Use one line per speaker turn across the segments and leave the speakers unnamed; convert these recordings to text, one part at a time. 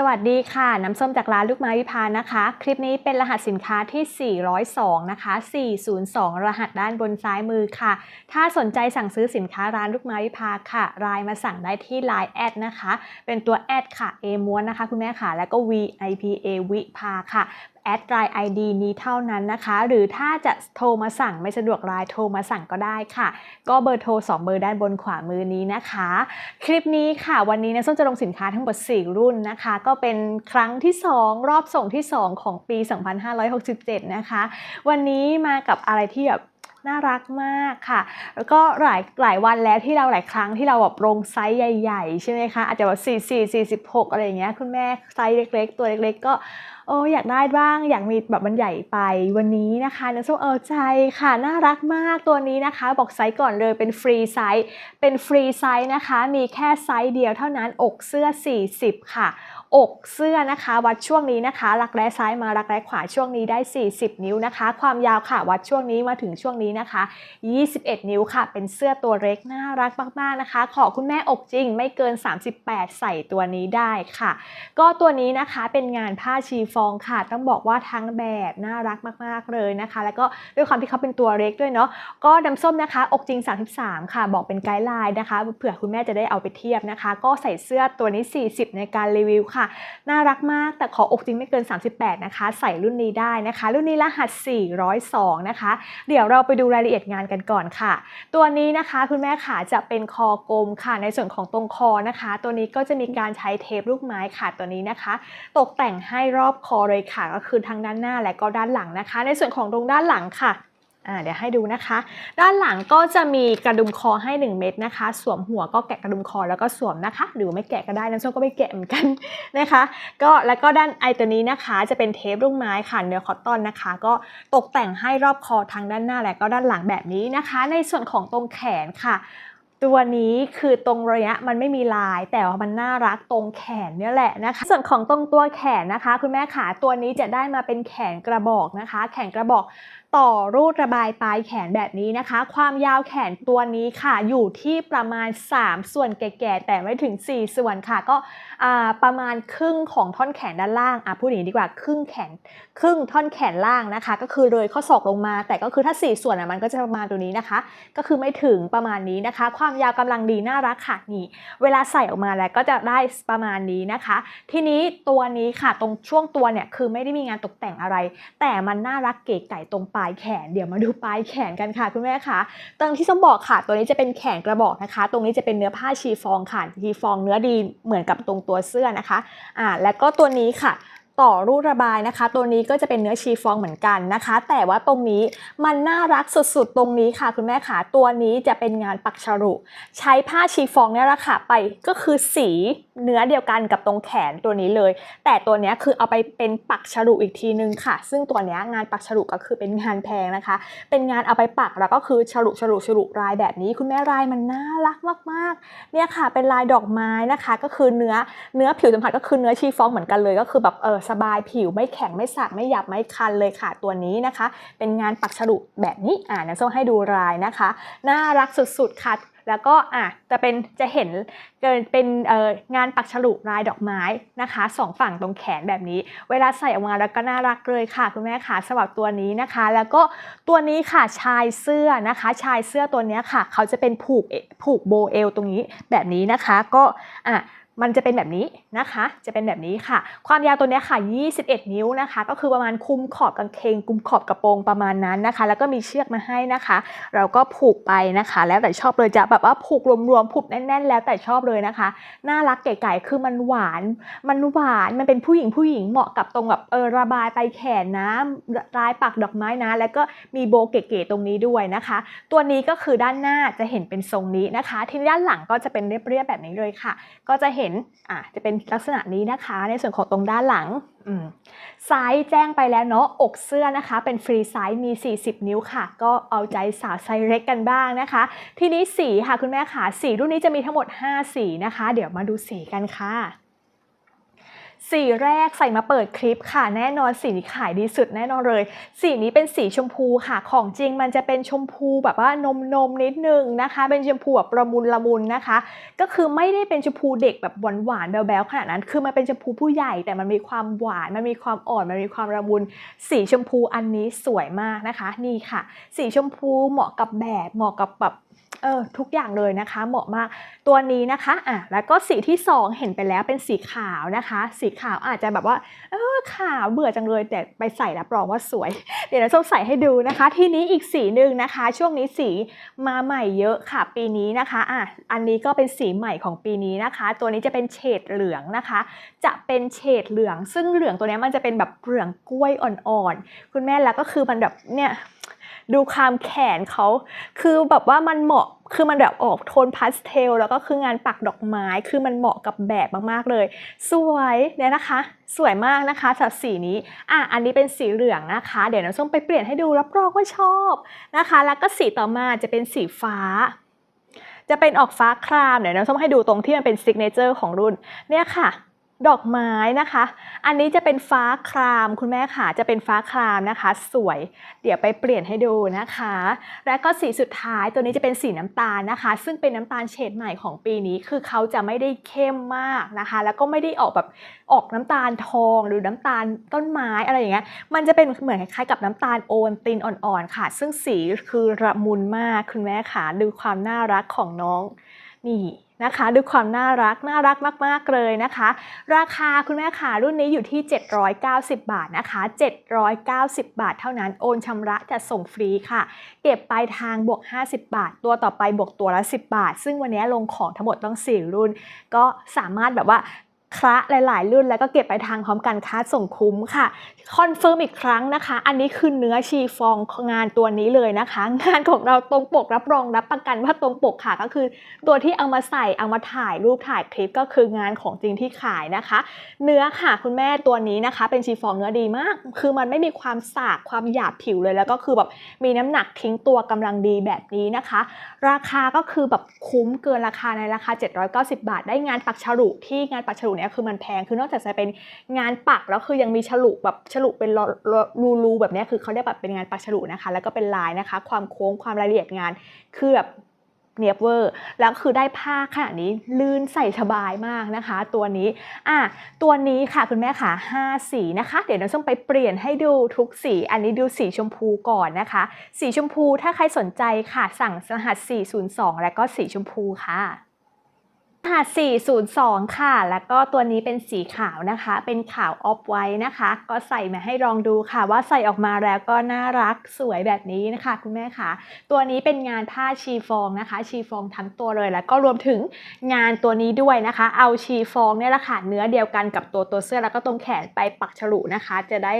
สวัสดีค่ะ น้ำส้มจากร้านลูกไม้วิพานะคะ คลิปนี้เป็นรหัสสินค้าที่ 402 นะคะ 402 รหัสด้านบนซ้ายมือค่ะ ถ้าสนใจสั่งซื้อสินค้าร้านลูกไม้วิพาค่ะรายมาสั่งได้ที่ Line แอดนะคะ เป็นตัวแอดค่ะ A ม้วนนะคะคุณแม่ค่ะ แล้วก็ VIPA วิพาค่ะ แอดไลน์ ID นี้เท่านั้นนะคะ หรือถ้าจะโทรมาสั่งไม่สะดวกไลน์โทรมาสั่งก็ได้ค่ะ ก็เบอร์โทร 2 เบอร์ด้านบนขวามือนี้นะคะ คลิปนี้ค่ะวันนี้นะส้มจะลงสินค้าทั้งหมด 4 รุ่นนะคะ ก็เป็นครั้งที่ 2 รอบส่งที่ 2 ของปี 2567 นะคะ วันนี้มากับอะไรที่แบบน่ารักมากค่ะ แล้วก็หลายหลายวันแล้วที่เราหลายครั้งที่เราแบบลงไซส์ใหญ่ ๆ ใช่ไหมคะ อาจจะแบบ44 46 อะไรอย่างเงี้ยคุณแม่ไซส์เล็ก ๆ ตัวเล็ก ๆ ก็ โอ้อยากได้บ้าง อยากมีแบบมันใหญ่ไปวันนี้นะคะน้ำส้มเออใจค่ะ น่ารักมากตัวนี้นะคะ บอกไซส์ก่อนเลยเป็นฟรีไซส์เป็นฟรีไซส์นะคะ มีแค่ไซส์เดียวเท่านั้นอกเสื้อ 40 ค่ะ อกเสื้อนะคะ วัดช่วงนี้นะคะ รักแร้ซ้ายมารักแร้ขวาช่วงนี้ได้ 40 นิ้วนะคะ ความยาวค่ะวัดช่วงนี้มาถึงช่วงนี้นะคะ 21 นิ้วค่ะ เป็นเสื้อตัวเล็กน่ารักมากๆนะคะ ขอคุณแม่อกจริงไม่เกิน 38 ใส่ตัวนี้ได้ค่ะ ก็ตัวนี้นะคะเป็นงานผ้าชีฟองค่ะ ต้องบอกว่าทั้งแบบน่ารักมากๆเลยนะคะ แล้วก็ด้วยความที่เขาเป็นตัวเล็กด้วยเนาะก็น้ำส้มนะคะ อกจริง 33 ค่ะ บอกเป็นไกด์ไลน์นะคะ เผื่อคุณแม่จะได้เอาไปเทียบนะคะ ก็ใส่เสื้อตัวนี้ 40 ในการรีวิวค่ะ น่ารักมาก แต่ขออกจริงไม่เกิน 38 นะคะ ใส่รุ่นนี้ได้นะคะ รุ่นนี้รหัส 402 นะคะ เดี๋ยวเราไปดูรายละเอียดงานกันก่อนค่ะ ตัวนี้นะคะคุณแม่ขาจะเป็นคอกลมค่ะ ในส่วนของตรงคอนะคะ ตัวนี้ก็จะมีการใช้เทปลูกไม้ค่ะตัวนี้นะคะ ตกแต่งให้รอบคอเลยค่ะ ก็คือทั้งด้านหน้าและก็ด้านหลังนะคะ ในส่วนของตรงด้านหลังค่ะเดี๋ยวให้ดูนะคะ ด้านหลังก็จะมีกระดุมคอให้ 1 เม็ดนะคะ สวมหัวก็แกะกระดุมคอแล้วก็สวมนะคะ หรือไม่แกะก็ได้น้ำส้มก็ไม่แกะเหมือนกันนะคะ ก็แล้วก็ด้านไอตัวนี้นะคะจะเป็นเทปลูกไม้ค่ะเนื้อคอตตอนนะคะ ก็ตกแต่งให้รอบคอทั้งด้านหน้าและก็ด้านหลังแบบนี้นะคะ ในส่วนของตรงแขนค่ะ ตัวนี้คือตรงระยะมันไม่มีลาย แต่ว่ามันน่ารักตรงแขนเนี่ยแหละนะคะ ส่วนของตรงตัวแขนนะคะ คุณแม่ขาตัวนี้จะได้มาเป็นแขนกระบอกนะคะ แขนกระบอกต่อรูดระบายปลายแขนแบบนี้นะคะ ความยาวแขนตัวนี้ค่ะอยู่ที่ประมาณ 3 ส่วนแก่ๆแต่ไม่ถึง 4 ส่วนค่ะ ก็ประมาณครึ่งของท่อนแขนด้านล่างอะพูดอย่างนี้ดีกว่าครึ่งแขนครึ่งท่อนแขนล่างนะคะ ก็คือเลยข้อศอกลงมา แต่ก็คือถ้า 4 ส่วนอะมันก็จะประมาณตัวนี้นะคะ ก็คือไม่ถึงประมาณนี้นะคะความความยาวกำลังดีน่ารักค่ะนี่ เวลาใส่ออกมาแล้วก็จะได้ประมาณนี้นะคะ ทีนี้ตัวนี้ค่ะตรงช่วงตัวเนี่ยคือไม่ได้มีงานตกแต่งอะไร แต่มันน่ารักเก๋ไก่ตรงปลายแขน เดี๋ยวมาดูปลายแขนกันค่ะคุณแม่คะตรงที่ส้มบอกค่ะ ตัวนี้จะเป็นแขนกระบอกนะคะ ตรงนี้จะเป็นเนื้อผ้าชีฟองค่ะชีฟองเนื้อดีเหมือนกับตรงตัวเสื้อนะคะอ่าแล้วก็ตัวนี้ค่ะ ต่อรูระบายนะคะ ตัวนี้ก็จะเป็นเนื้อชีฟองเหมือนกันนะคะ แต่ว่าตรงนี้มันน่ารักสุดๆ ตรงนี้ค่ะ คุณแม่ขาตัวนี้จะเป็นงานปักฉลุใช้ผ้าชีฟองเนี่ยแหละค่ะไปก็คือสีเนื้อเดียวกันกับตรงแขนตัวนี้เลย แต่ตัวนี้คือเอาไปเป็นปักฉลุอีกทีนึงค่ะ ซึ่งตัวเนี้ยงานปักฉลุก็คือเป็นงานแพงนะคะ เป็นงานเอาไปปักแล้วก็คือฉลุฉลุฉลุลายแบบนี้ คุณแม่ลายมันน่ารักมากๆ เนี่ยค่ะเป็นลายดอกไม้นะคะ ก็คือเนื้อเนื้อผิวสัมผัสก็คือเนื้อชีฟองเหมือนกันเลยก็คือแบบเออสบายผิวไม่แข็งไม่สักไม่หยับไม่คันเลยค่ะตัวนี้นะคะ เป็นงานปักฉลุแบบนี้อ่านะส้มให้ดูลายนะคะ น่ารักสุดๆค่ะแล้วก็อะจะเป็นจะเห็นเกินเป็นเอ่องานปักฉลุลายดอกไม้นะคะสองฝั่งตรงแขนแบบนี้ เวลาใส่ออกมาแล้วก็น่ารักเลยค่ะคุณแม่ค่ะสำหรับตัวนี้นะคะ แล้วก็ตัวนี้ค่ะชายเสื้อนะคะ ชายเสื้อตัวเนี้ยค่ะ เขาจะเป็นผูกผูกโบเอลตรงนี้แบบนี้นะคะ ก็อะ มันจะเป็นแบบนี้นะคะ จะเป็นแบบนี้ค่ะ ความยาวตัวเนี้ยค่ะ 21 นิ้วนะคะ ก็คือประมาณคุมขอบกางเกงคุมขอบกระโปรงประมาณนั้นนะคะ แล้วก็มีเชือกมาให้นะคะ เราก็ผูกไปนะคะ แล้วแต่ชอบเลยจะแบบว่าผูกรวมๆผูกแน่น ๆ แล้วแต่ชอบเลยนะคะ น่ารักเก๋ๆคือมันหวาน มันหวาน มันเป็นผู้หญิงผู้หญิงเหมาะกับตรงแบบเออระบายไปแขนนะลายปักดอกไม้นะ แล้วก็มีโบเก๋ๆตรงนี้ด้วยนะคะ ตัวนี้ก็คือด้านหน้าจะเห็นเป็นทรงนี้นะคะ ทีนี้ด้านหลังก็จะเป็นเรียบๆแบบนี้เลยค่ะ ก็จะเห็นอะจะเป็นลักษณะนี้นะคะ ในส่วนของตรงด้านหลังไซส์แจ้งไปแล้วเนาะอกเสื้อนะคะ เป็นฟรีไซส์มี 40 นิ้วค่ะ ก็เอาใจสาวไซส์เล็กกันบ้างนะคะ ทีนี้สีค่ะคุณแม่ค่ะสีรุ่นนี้จะมีทั้งหมด 5 สีนะคะ เดี๋ยวมาดูสีกันค่ะ สีแรกใส่มาเปิดคลิปค่ะแน่นอนสีนี้ขายดีสุดแน่นอนเลย สีนี้เป็นสีชมพูค่ะของจริงมันจะเป็นชมพูแบบว่านมนมนิดนึงนะคะ เป็นชมพูแบบประมุนละมุนนะคะ ก็คือไม่ได้เป็นชมพูเด็กแบบหวานหวานๆแบ๊วๆขนาดนั้น คือมันเป็นชมพูผู้ใหญ่แต่มันมีความหวานมันมีความอ่อนมันมีความละมุน สีชมพูอันนี้สวยมากนะคะ นี่ค่ะ สีชมพูเหมาะกับแบบเหมาะกับแบบ เออทุกอย่างเลยนะคะเหมาะมากตัวนี้นะคะอะแล้วก็สีที่สองเห็นไปแล้วเป็นสีขาวนะคะ สีขาวอาจจะแบบว่าเออขาวเบื่อจังเลยแต่ไปใส่รับรองว่าสวย เดี๋ยวเราส้มใส่ให้ดูนะคะ ทีนี้อีกสีหนึ่งนะคะ ช่วงนี้สีมาใหม่เยอะค่ะปีนี้นะคะอะอันนี้ก็เป็นสีใหม่ของปีนี้นะคะ ตัวนี้จะเป็นเฉดเหลืองนะคะ จะเป็นเฉดเหลือง ซึ่งเหลืองตัวนี้มันจะเป็นแบบเหลืองกล้วยอ่อนๆคุณแม่แล้วก็คือมันแบบเนี่ย ดูความแขนเขาคือแบบว่ามันเหมาะคือมันแบบออกโทนพาสเทลแล้วก็คืองานปักดอกไม้คือมันเหมาะกับแบบมากๆเลย สวยเนี่ยนะคะ สวยมากนะคะสำหรับสีนี้อะอันนี้เป็นสีเหลืองนะคะ เดี๋ยวน้องส้มไปเปลี่ยนให้ดูรับรองว่าชอบนะคะ แล้วก็สีต่อมาจะเป็นสีฟ้า จะเป็นออกฟ้าครามเดี๋ยวน้องส้มให้ดูตรงที่มันเป็นซิกเนเจอร์ของรุ่นเนี่ยค่ะ ดอกไม้นะคะ อันนี้จะเป็นฟ้าครามคุณแม่ค่ะ จะเป็นฟ้าครามนะคะ สวย เดี๋ยวไปเปลี่ยนให้ดูนะคะ แล้วก็สีสุดท้ายตัวนี้จะเป็นสีน้ำตาลนะคะ ซึ่งเป็นน้ำตาลเฉดใหม่ของปีนี้ คือเขาจะไม่ได้เข้มมากนะคะ แล้วก็ไม่ได้ออกแบบออกน้ำตาลทองหรือน้ำตาลต้นไม้อะไรอย่างเงี้ย มันจะเป็นเหมือนคล้ายๆกับน้ำตาลโอวัลตินอ่อนๆค่ะ ซึ่งสีคือระมุนมากคุณแม่ค่ะ ดูความน่ารักของน้องนี่ นะคะ ดูความน่ารักน่ารักมาก ๆ เลยนะคะ ราคาคุณแม่ขารุ่นนี้อยู่ที่ 790 บาทนะคะ 790 บาทเท่านั้นโอนชำระจะส่งฟรีค่ะ เก็บปลายทางบวก 50 บาท ตัวต่อไปบวกตัวละ 10 บาท ซึ่งวันนี้ลงของทั้งหมดต้อง 4 รุ่น ก็สามารถแบบว่า คละหลาย ๆ รุ่นแล้วก็เก็บไปทางพร้อมกันค่าส่งคุ้มค่ะคอนเฟิร์มอีกครั้งนะคะ อันนี้คือเนื้อชีฟองงานตัวนี้เลยนะคะ งานของเราตรงปกรับรองรับประกันว่าตรงปกค่ะก็คือ ตัวที่เอามาใส่เอามาถ่ายรูปถ่ายคลิปก็คืองานของจริงที่ขายนะคะ เนื้อค่ะคุณแม่ตัวนี้นะคะ เป็นชีฟองเนื้อดีมาก คือมันไม่มีความสากความหยาบผิวเลย แล้วก็คือแบบมีน้ำหนักทิ้งตัวกำลังดีแบบนี้นะคะ ราคาก็คือแบบคุ้มเกินราคาในราคา 790 บาท ได้งานปักฉลุที่งานปักฉลุนี่ยคือมันแพงคือนอกจากจะเป็นงานปักแล้วคือยังมีฉลุแบบฉลุเป็นรูๆแบบเนี้ยคือเขาเรียกแบบเป็นงานปักฉลุนะคะ แล้วก็เป็นลายนะคะ ความโค้งความรายละเอียดงานคือแบบเนียบเวอร์แล้วคือได้ผ้าขนาดนี้ลื่นใส่สบายมากนะคะ ตัวนี้อะตัวนี้ค่ะคุณแม่ค่ะ5สีนะคะ เดี๋ยวเราต้องไปเปลี่ยนให้ดูทุกสี อันนี้ดูสีชมพูก่อนนะคะ สีชมพูถ้าใครสนใจค่ะ สั่งรหัส 402 แล้วก็สีชมพูค่ะ รหัส402 ค่ะ แล้วก็ตัวนี้เป็นสีขาวนะคะ เป็นขาวออฟไว้นะคะ ก็ใส่มาให้ลองดูค่ะ ว่าใส่ออกมาแล้วก็น่ารักสวยแบบนี้นะคะ คุณแม่ค่ะ ตัวนี้เป็นงานผ้าชีฟองนะคะ ชีฟองทั้งตัวเลย แล้วก็รวมถึงงานตัวนี้ด้วยนะคะ เอาชีฟองเนี่ยแหละค่ะ เนื้อเดียวกันกับตัวตัวเสื้อแล้วก็ตรงแขนไปปักฉลุนะคะ จะได้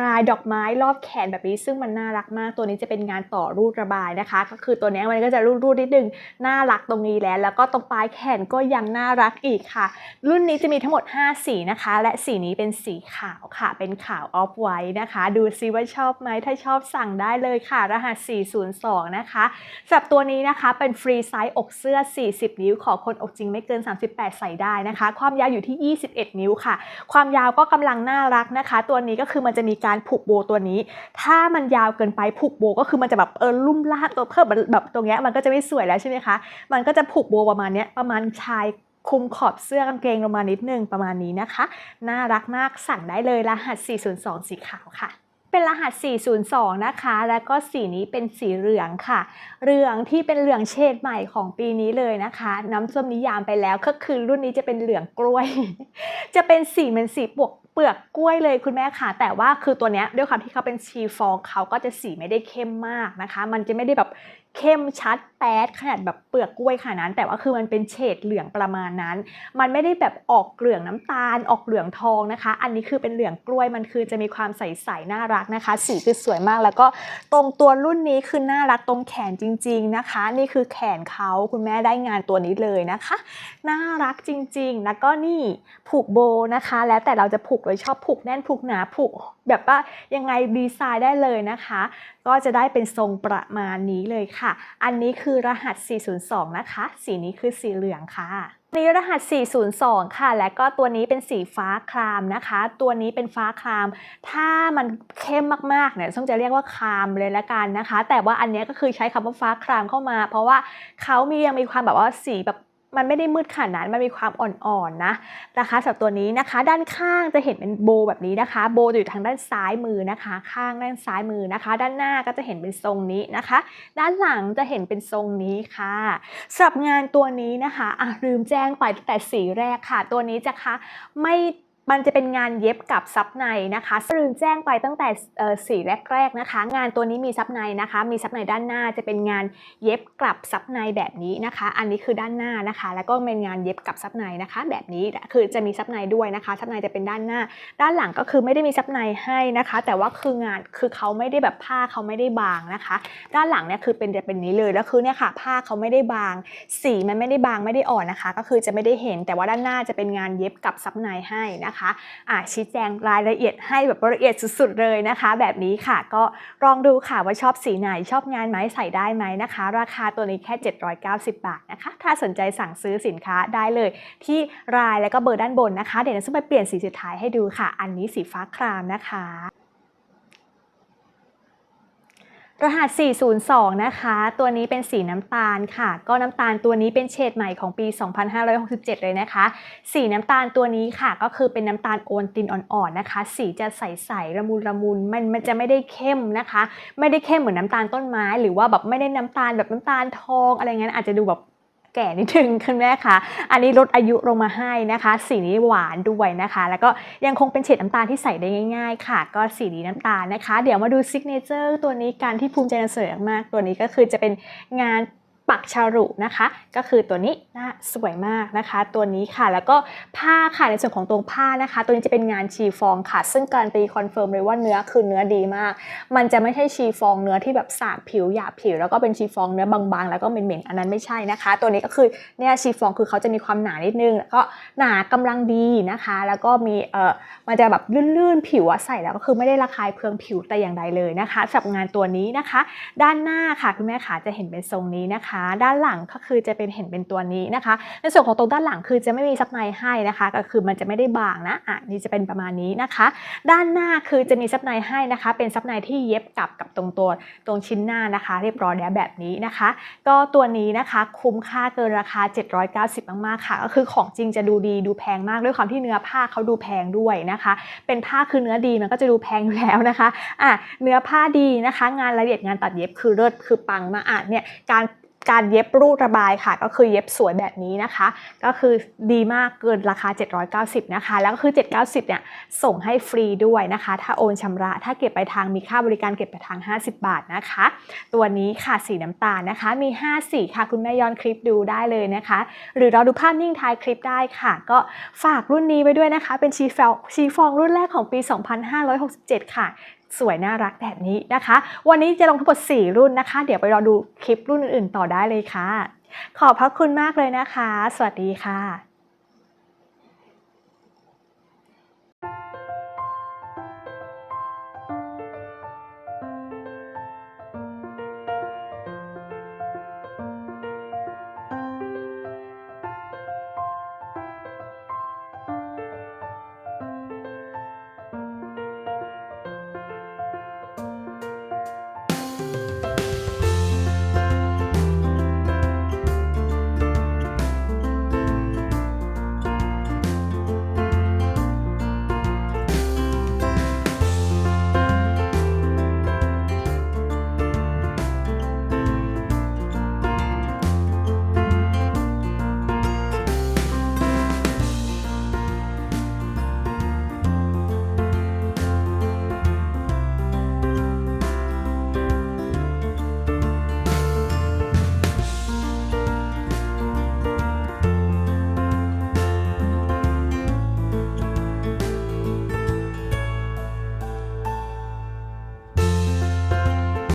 ลายดอกไม้รอบแขนแบบนี้ ซึ่งมันน่ารักมาก ตัวนี้จะเป็นงานต่อรูดระบายนะคะ ก็คือตัวนี้มันก็จะรูดๆนิดนึง น่ารักตรงนี้แล้ว แล้วก็ตรงปลายแขนก็ยังน่ารักอีกค่ะ รุ่นนี้จะมีทั้งหมด 5 สีนะคะ และสีนี้เป็นสีขาวค่ะ เป็นขาวออฟไวท์นะคะ ดูซิว่าชอบไหมถ้าชอบสั่งได้เลยค่ะ รหัส 402 นะคะสำหรับตัวนี้นะคะเป็นฟรีไซส์อกเสื้อ 40 นิ้ว ขอคนอกจริงไม่เกิน 38 ใส่ได้นะคะ ความยาวอยู่ที่ 21 นิ้วค่ะ ความยาวก็กำลังน่ารักนะคะ ตัวนี้ก็คือมันจะมีการผูกโบตัวนี้ ถ้ามันยาวเกินไปผูกโบก็คือมันจะแบบเออลุ่มลากตัวเพิ่มแบบตรงเนี้ยมันก็จะไม่สวยแล้วใช่ไหมคะ มันก็จะผูกโบประมาณเนี้ยประมาณชายคุมขอบเสื้อกางเกงลงมานิดนึงประมาณนี้นะคะ น่ารักมากสั่งได้เลยรหัส 402 สีขาวค่ะ เป็นรหัส 402 นะคะ แล้วก็สีนี้เป็นสีเหลืองค่ะ เหลืองที่เป็นเหลืองเฉดใหม่ของปีนี้เลยนะคะ น้ำส้มนิยามไปแล้วก็คือรุ่นนี้จะเป็นเหลืองกล้วย จะเป็นสีเหมือนสีปวกเปลือกกล้วยเลยคุณแม่ค่ะ แต่ว่าคือตัวเนี้ยด้วยความที่เขาเป็นชีฟองเขาก็จะสีไม่ได้เข้มมากนะคะ มันจะไม่ได้แบบ เข้มชัดแป๊ดขนาดแบบเปลือกกล้วยขนาดนั้น แต่ว่าคือมันเป็นเฉดเหลืองประมาณนั้น มันไม่ได้แบบออกเหลืองน้ำตาล ออกเหลืองทองนะคะ อันนี้คือเป็นเหลืองกล้วยมันคือจะมีความใสๆน่ารักนะคะ สีคือสวยมากแล้วก็ตรงตัวรุ่นนี้คือน่ารักตรงแขนจริง ๆนะคะ นี่คือแขนเขาคุณแม่ได้งานตัวนี้เลยนะคะ น่ารักจริงๆ แล้วก็นี่ผูกโบนะคะ แล้วแต่เราจะผูกเลยชอบผูกแน่นผูกหนาผูกแบบว่ายังไงดีไซน์ได้เลยนะคะ ก็จะได้เป็นทรงประมาณนี้เลยค่ะอันนี้คือรหัส 402 นะคะ สีนี้คือสีเหลืองค่ะนี้รหัส 402 ค่ะ และก็ตัวนี้เป็นสีฟ้าครามนะคะ ตัวนี้เป็นฟ้าคราม ถ้ามันเข้มมากๆ เนี่ยต้องจะเรียกว่าครามเลยละกันนะคะ แต่ว่าอันนี้ก็คือใช้คำว่าฟ้าครามเข้ามา เพราะว่าเขามียังมีความแบบว่าสีแบบ มันไม่ได้มืดขนาดนั้น มันมีความอ่อนๆนะนะคะสำหรับตัวนี้นะคะ ด้านข้างจะเห็นเป็นโบแบบนี้นะคะ โบจะอยู่ทางด้านซ้ายมือนะคะ ข้างด้านซ้ายมือนะคะ ด้านหน้าก็จะเห็นเป็นทรงนี้นะคะ ด้านหลังจะเห็นเป็นทรงนี้ค่ะสำหรับงานตัวนี้นะคะอะลืมแจ้งไปตั้งแต่สีแรกค่ะ ตัวนี้จะคะไม่ มันจะเป็นงานเย็บกับซับในนะคะลืมแจ้งไปตั้งแต่สีแรก ๆนะคะ งานตัวนี้มีซับในนะคะ มีซับในด้านหน้าจะเป็นงานเย็บกลับซับในแบบนี้นะคะ อันนี้คือด้านหน้านะคะ แล้วก็เป็นงานเย็บกับซับในนะคะ แบบนี้คือจะมีซับในด้วยนะคะซับในจะเป็นด้านหน้า ด้านหลังก็คือไม่ได้มีซับในให้นะคะ แต่ว่าคืองานคือเขาไม่ได้แบบผ้าเขาไม่ได้บางนะคะ ด้านหลังเนี่ยคือเป็นจะเป็นนี้เลยแล้วคือเนี่ยค่ะ ผ้าเขาไม่ได้บาง สีมันไม่ได้บางไม่ได้อ่อนนะคะ ก็คือจะไม่ได้เห็นแต่ว่าด้านหน้าจะเป็นงานเย็บกับซับในให้นะคะอ่าชี้แจงรายละเอียดให้แบบละเอียดสุดๆเลยนะคะ แบบนี้ค่ะก็ลองดูค่ะว่าชอบสีไหนชอบงานไหมใส่ได้ไหมนะคะ ราคาตัวนี้แค่ 790 บาทนะคะ ถ้าสนใจสั่งซื้อสินค้าได้เลย ที่รายและก็เบอร์ด้านบนนะคะ เดี๋ยวจะไปเปลี่ยนสีสุดท้ายให้ดูค่ะ อันนี้สีฟ้าครามนะคะ รหัส 402 นะคะ ตัวนี้เป็นสีน้ำตาลค่ะ ก็น้ำตาลตัวนี้เป็นเฉดใหม่ของปี 2567 เลยนะคะ สีน้ำตาลตัวนี้ค่ะ ก็คือเป็นน้ำตาลโอนตินอ่อนๆนะคะ สีจะใสๆระมุนระมุนมันมันจะไม่ได้เข้มนะคะ ไม่ได้เข้มเหมือนน้ำตาลต้นไม้ หรือว่าแบบไม่ได้น้ำตาลแบบน้ำตาลทองอะไรเงี้ยอาจจะดูแบบ แก่นิดนึงคุณแม่คะอันนี้ลดอายุลงมาให้นะคะ สีนี้หวานด้วยนะคะ แล้วก็ยังคงเป็นเฉดน้ำตาลที่ใส่ได้ง่ายๆ ค่ะ ก็สีนี้น้ำตาลนะคะ เดี๋ยวมาดูซิกเนเจอร์ตัวนี้การที่ภูมิใจนำเสนอมากตัวนี้ก็คือจะเป็นงาน ปักชารุนะคะ ก็คือตัวนี้นะสวยมากนะคะ ตัวนี้ค่ะแล้วก็ผ้าค่ะในส่วนของตรงผ้านะคะ ตัวนี้จะเป็นงานชีฟองค่ะ ซึ่งการตีคอนเฟิร์มเลยว่าเนื้อคือเนื้อดีมาก มันจะไม่ใช่ชีฟองเนื้อที่แบบสากผิวหยาบผิว แล้วก็เป็นชีฟองเนื้อบางๆ แล้วก็เหม็นๆอันนั้นไม่ใช่นะคะ ตัวนี้ก็คือเนี่ยชีฟองคือเขาจะมีความหนานิดนึงแล้วก็หนากำลังดีนะคะ แล้วก็มีเออมันจะแบบลื่นๆผิวอะใส่แล้วก็คือไม่ได้ระคายเคืองผิวแต่อย่างใดเลยนะคะสำหรับงานตัวนี้นะคะ ด้านหน้าค่ะคุณแม่ขาจะเห็นเป็นทรงนี้นะคะด้านหลังก็คือจะเป็นเห็นเป็นตัวนี้นะคะ ในส่วนของตรงด้านหลังคือจะไม่มีซับในให้นะคะ ก็คือมันจะไม่ได้บางนะอะนี่จะเป็นประมาณนี้นะคะ ด้านหน้าคือจะมีซับในให้นะคะ เป็นซับในที่เย็บกับกับตรงตัวตรงชิ้นหน้านะคะ เรียบร้อยแล้วแบบนี้นะคะ ก็ตัวนี้นะคะคุ้มค่าเกินราคา 790 มากๆค่ะ ก็คือของจริงจะดูดีดูแพงมากด้วยความที่เนื้อผ้าเขาดูแพงด้วยนะคะ เป็นผ้าคือเนื้อดีมันก็จะดูแพงอยู่แล้วนะคะอะเนื้อผ้าดีนะคะ งานละเอียดงานตัดเย็บคือเลิศคือปังมาอะเนี่ยการ การเย็บรูดระบายค่ะ ก็คือเย็บสวยแบบนี้นะคะ ก็คือดีมากเกินราคา 790 นะคะ แล้วก็คือ 790 เนี่ยส่งให้ฟรีด้วยนะคะ ถ้าโอนชำระ ถ้าเก็บไปลายทางมีค่าบริการเก็บไปลายทาง 50 บาทนะคะ ตัวนี้ค่ะสีน้ำตาลนะคะ มี 5 สีค่ะ คุณแม่ย้อนคลิปดูได้เลยนะคะ หรือเราดูภาพนิ่งท้ายคลิปได้ค่ะ ก็ฝากรุ่นนี้ไว้ด้วยนะคะ เป็นชีฟองชีฟองรุ่นแรกของปี 2567 ค่ะ สวยน่ารักแบบนี้นะคะ วันนี้จะลงทั้งหมด 4 รุ่นนะคะ เดี๋ยวไปรอดูคลิปรุ่นอื่นๆ ต่อได้เลยค่ะ ขอบพระคุณมากเลยนะคะ สวัสดีค่ะ